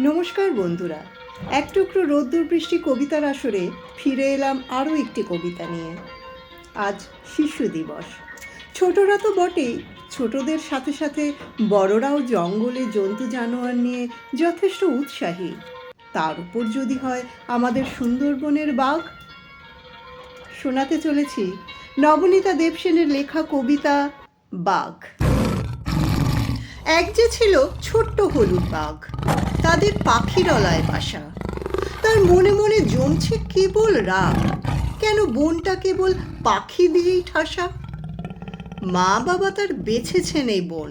নমস্কার বন্ধুরা, এক টুকরো রোদ্দুর বৃষ্টি কবিতার আসরে ফিরে এলাম আরও একটি কবিতা নিয়ে। আজ শিশু দিবস। ছোটরা তো বটেই, ছোটদের সাথে সাথে বড়রাও জঙ্গলে জন্তু জানোয়ার নিয়ে যথেষ্ট উৎসাহী। তার উপর যদি হয় আমাদের সুন্দরবনের বাঘ। শোনাতে চলেছি নবনীতা দেবসেনের লেখা কবিতা বাঘ। এক যে ছিল ছোট্ট হলুদ বাঘ, তাদের পাখিরলায় বাসা। তার মনে মনে জমছে কেবল রাগ, কেন বনটা কেবল পাখি দিয়েই ঠাসা? মা বাবা তার বেছেছেন এই বন,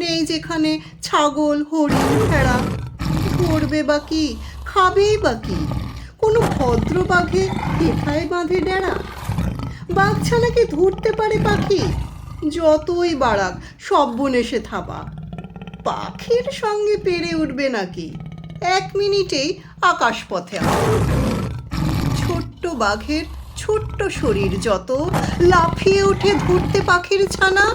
নেই যেখানে ছাগল, হরিণ, ভেড়া। ধরবে বা কি, খাবেই বা কি, কোনো ভদ্র বাঘে হেথায় বাঁধে ডেরা? বাঘছানাকে ধরতে পারে পাখি, যতই বাড়াক সব বন এসে থাবা। পাখির সঙ্গে পেরে উঠবে নাকি? এক মিনিটেই আকাশপথে। ছোট্ট বাঘের ছোট্ট শরীর যত লাফিয়ে উঠে ধরতে পাখির ছানা।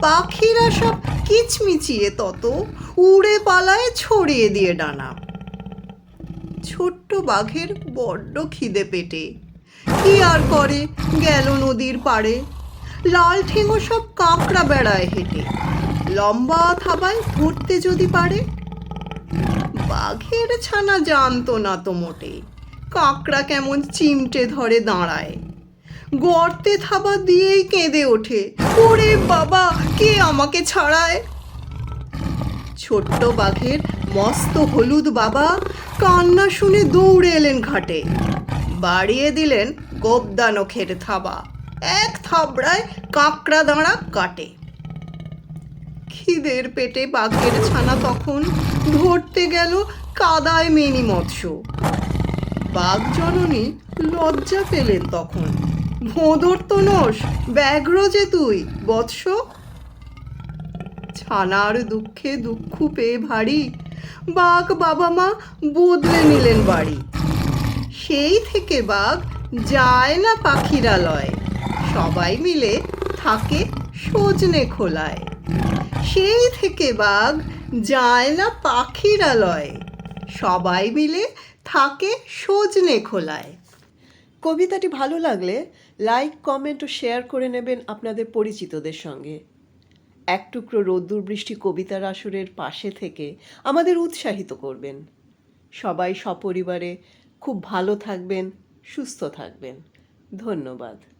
পাখিরা সব কিচমিচিয়ে তত উড়ে পালায় ছড়িয়ে দিয়ে ডানা। ছোট্ট বাঘের বড্ড খিদে পেটে। কি আর করে গেল নদীর পাড়ে? লাল ঠেঙো সব কাঁকড়া বেড়ায় হেঁটে। লম্বা থাবায় ঘুরতে যদি পারে, বাঘের ছানা জানতো না তো মোটে। কাঁকড়া কেমন চিমটে ধরে দাঁড়ায়। গর্তে থাবা দিয়েই কেঁদে ওঠে, ওরে বাবা, কে আমাকে ছাড়ায়? ছোট্ট বাঘের মস্ত হলুদ বাবা কান্না শুনে দৌড়ে এলেন ঘাটে। বাড়িয়ে দিলেন গোবদা নখের থাবা। এক থাবড়ায় কাঁকড়া দাঁড়া কাটে। খিদের পেটে বাঘের ছানা তখন ধরতে গেল কাদায় মেনি মৎস্য। বাঘ জননী লজ্জা পেলেন তখন। ভোঁদর তো নোস ব্যাঘ্র যে তুই, বৎস। ছানার দুঃখে দুঃখ পেয়ে ভারী, বাঘ বাবা মা বদলে নিলেন বাড়ি। সেই থেকে বাঘ যায় না পাখিরালয়। সবাই মিলে থাকে সজনে খোলায়। সেই থেকে বাঘ যায় না পাখিরালয় সবাই মিলে থাকে সজনে খোলায়। কবিতাটি ভালো লাগলে লাইক, কমেন্ট ও শেয়ার করে নেবেন আপনাদের পরিচিতদের সঙ্গে। এক টুকরো রোদ্দুর বৃষ্টি কবিতার আসরের পাশে থেকে আমাদের উৎসাহিত করবেন। সবাই সপরিবারে খুব ভালো থাকবেন, সুস্থ থাকবেন। ধন্যবাদ।